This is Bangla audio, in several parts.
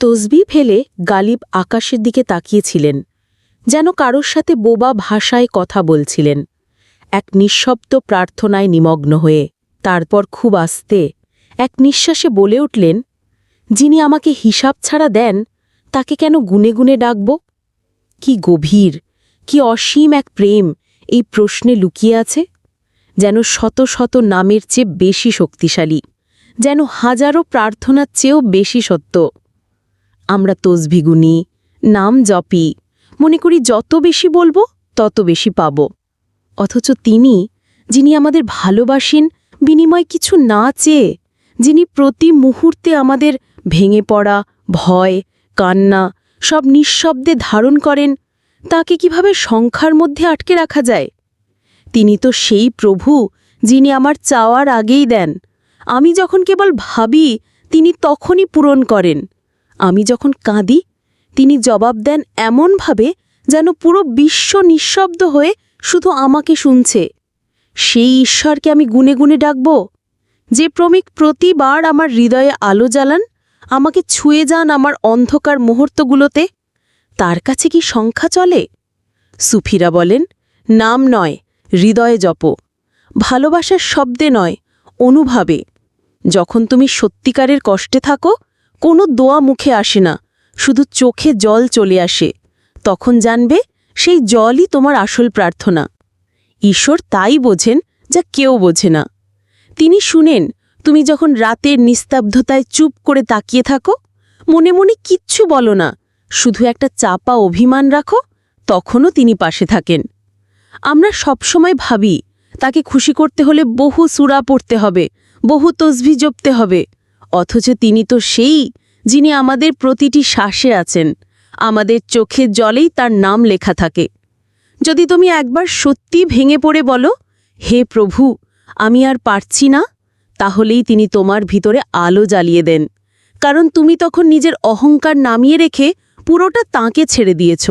তসবি ফেলে গালিব আকাশের দিকে তাকিয়েছিলেন, যেন কারোর সাথে বোবা ভাষায় কথা বলছিলেন। এক নিঃশব্দ প্রার্থনায় নিমগ্ন হয়ে তারপর খুব আস্তে এক নিঃশ্বাসে বলে উঠলেন, যিনি আমাকে হিসাব ছাড়া দেন, তাকে কেন গুনে গুনে ডাকব? কি গভীর, কি অসীম এক প্রেম এই প্রশ্নে লুকিয়ে আছে, যেন শত শত নামের চেয়ে বেশি শক্তিশালী, যেন হাজারো প্রার্থনার চেয়েও বেশি সত্য। আমরা তসবি গুনি, নাম জপি, মনে করি যত বেশি বলব, তত বেশি পাব। অথচ তিনি, যিনি আমাদের ভালোবাসেন, বিনিময় কিছু না চেয়ে, যিনি প্রতি মুহূর্তে আমাদের ভেঙে পড়া, ভয়, কান্না, সব নিঃশব্দে ধারণ করেন, তাকে কীভাবে সংখ্যার মধ্যে আটকে রাখা যায়? তিনি তো সেই প্রভু, যিনি আমার চাওয়ার আগেই দেন। আমি যখন কেবল ভাবি, তিনি তখনই পূরণ করেন। আমি যখন কাঁদি, তিনি জবাব দেন এমনভাবে যেন পুরো বিশ্ব নিঃশব্দ হয়ে শুধু আমাকে শুনছে। সেই ঈশ্বরকে আমি গুনে গুনে ডাকব। যে প্রমিক প্রতিবার আমার হৃদয়ে আলো জ্বালান, আমাকে ছুঁয়ে যান আমার অন্ধকার মুহূর্তগুলোতে, তার কাছে কি সংখ্যা চলে? সুফিরা বলেন, নাম নয়, হৃদয়ে জপ। ভালোবাসার শব্দে নয়, অনুভাবে। যখন তুমি সত্যিকারের কষ্টে থাকো কোনো দোয়া মুখে আসে না, শুধু চোখে জল চলে আসে। তখন জানবে, সেই জলই তোমার আসল প্রার্থনা। ঈশ্বর তাই বোঝেন যা কেউ বোঝে না। তিনি শুনেন, তুমি যখন রাতের নিস্তব্ধতায় চুপ করে তাকিয়ে থাকো, মনে মনে কিচ্ছু বলো না, শুধু একটা চাপা অভিমান রাখো, তখনও তিনি পাশে থাকেন। আমরা সবসময় ভাবি, তাকে খুশি করতে হলে বহু সুরা পড়তে হবে, বহু তসভি জপতে হবে। অথচ তিনি তো সেই যিনি আমাদের প্রতিটি শ্বাসে আছেন। আমাদের চোখের জলেই তার নাম লেখা থাকে। যদি তুমি একবার সত্যি ভেঙে পড়ে বলো, হে প্রভু, আমি আর পারছি না, তাহলেই তিনি তোমার ভিতরে আলো জ্বালিয়ে দেন। কারণ তুমি তখন নিজের অহংকার নামিয়ে রেখে পুরোটা তাঁকে ছেড়ে দিয়েছ।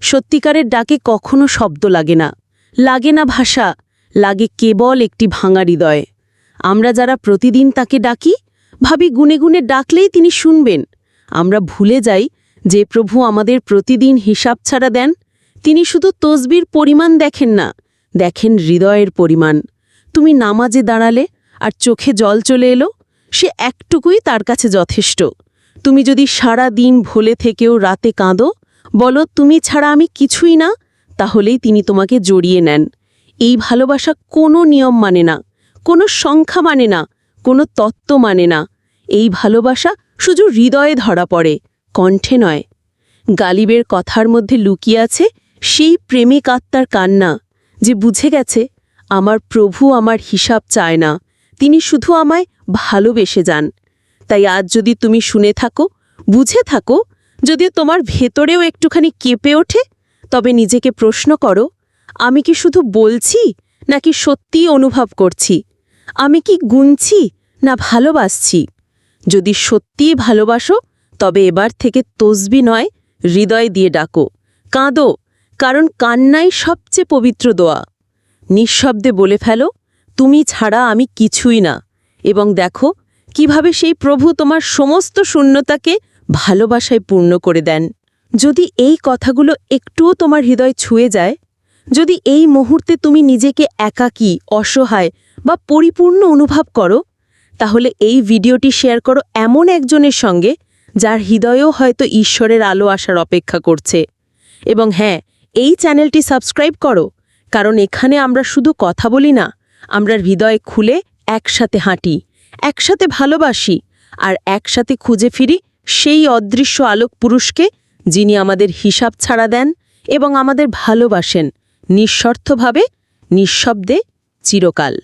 সত্যিকারের ডাকে কখনো শব্দ লাগে না। লাগে না ভাষা, লাগে কেবল একটি ভাঙা হৃদয়। আমরা যারা প্রতিদিন তাকে ডাকি ভাবি গুনে গুনে ডাকলেই তিনি শুনবেন। আমরা ভুলে যাই যে প্রভু আমাদের প্রতিদিন হিসাব ছাড়া দেন। তিনি শুধু তসবির পরিমাণ দেখেন না, দেখেন হৃদয়ের পরিমাণ। তুমি নামাজে দাঁড়ালে আর চোখে জল চলে এলো, সে একটুকুই তার কাছে যথেষ্ট। তুমি যদি সারা দিন ভোলে থেকেও রাতে কাঁদো, বলো, তুমি ছাড়া আমি কিছুই না, তাহলেই তিনি তোমাকে জড়িয়ে নেন। এই ভালোবাসা কোনো নিয়ম মানে না, কোনো সংখ্যা মানে না কোনো তত্ত্ব মানে না। এই ভালোবাসা শুধু হৃদয়ে ধরা পড়ে, কণ্ঠে নয়। গালিবের কথার মধ্যে লুকিয়ে আছে সেই প্রেমিক আত্মার কান্না যে বুঝে গেছে, আমার প্রভু আমার হিসাব চায় না, তিনি শুধু আমায় ভালোবেসে যান। তাই আজ যদি তুমি শুনে থাকো, বুঝে থাকো, যদিও তোমার ভেতরেও একটুখানি কেঁপে ওঠে, তবে নিজেকে প্রশ্ন করো, আমি কি শুধু বলছি, নাকি সত্যিই অনুভব করছি? আমি কি গুনছি না ভালোবাসছি? যদি সত্যিই ভালোবাসো, তবে এবার থেকে তসবি নয়, হৃদয় দিয়ে ডাকো। কাঁদো, কারণ কান্নাই সবচেয়ে পবিত্র দোয়া। নিঃশব্দে বলে ফেলো, তুমি ছাড়া আমি কিছুই না। এবং দেখো, কীভাবে সেই প্রভু তোমার সমস্ত শূন্যতাকে ভালোবাসায় পূর্ণ করে দেন। যদি এই কথাগুলো একটুও তোমার হৃদয় ছুঁয়ে যায় যদি এই মুহূর্তে তুমি নিজেকে একাকী, অসহায় বা পরিপূর্ণ অনুভব করো, তাহলে এই ভিডিওটি শেয়ার করো এমন একজনের সঙ্গে যার হৃদয়েও হয়তো ঈশ্বরের আলো আসার অপেক্ষা করছে। এবং হ্যাঁ এই চ্যানেলটি সাবস্ক্রাইব করো, কারণ এখানে আমরা শুধু কথা বলি না, আমরা হৃদয় খুলে একসাথে হাঁটি, একসাথে ভালোবাসি, আর একসাথে খুঁজে ফিরি সেই অদৃশ্য আলোক পুরুষকে যিনি আমাদের হিসাব ছাড়া দেন এবং আমাদের ভালোবাসেন। নিঃস্বার্থভাবে নিঃশব্দে চিরকাল।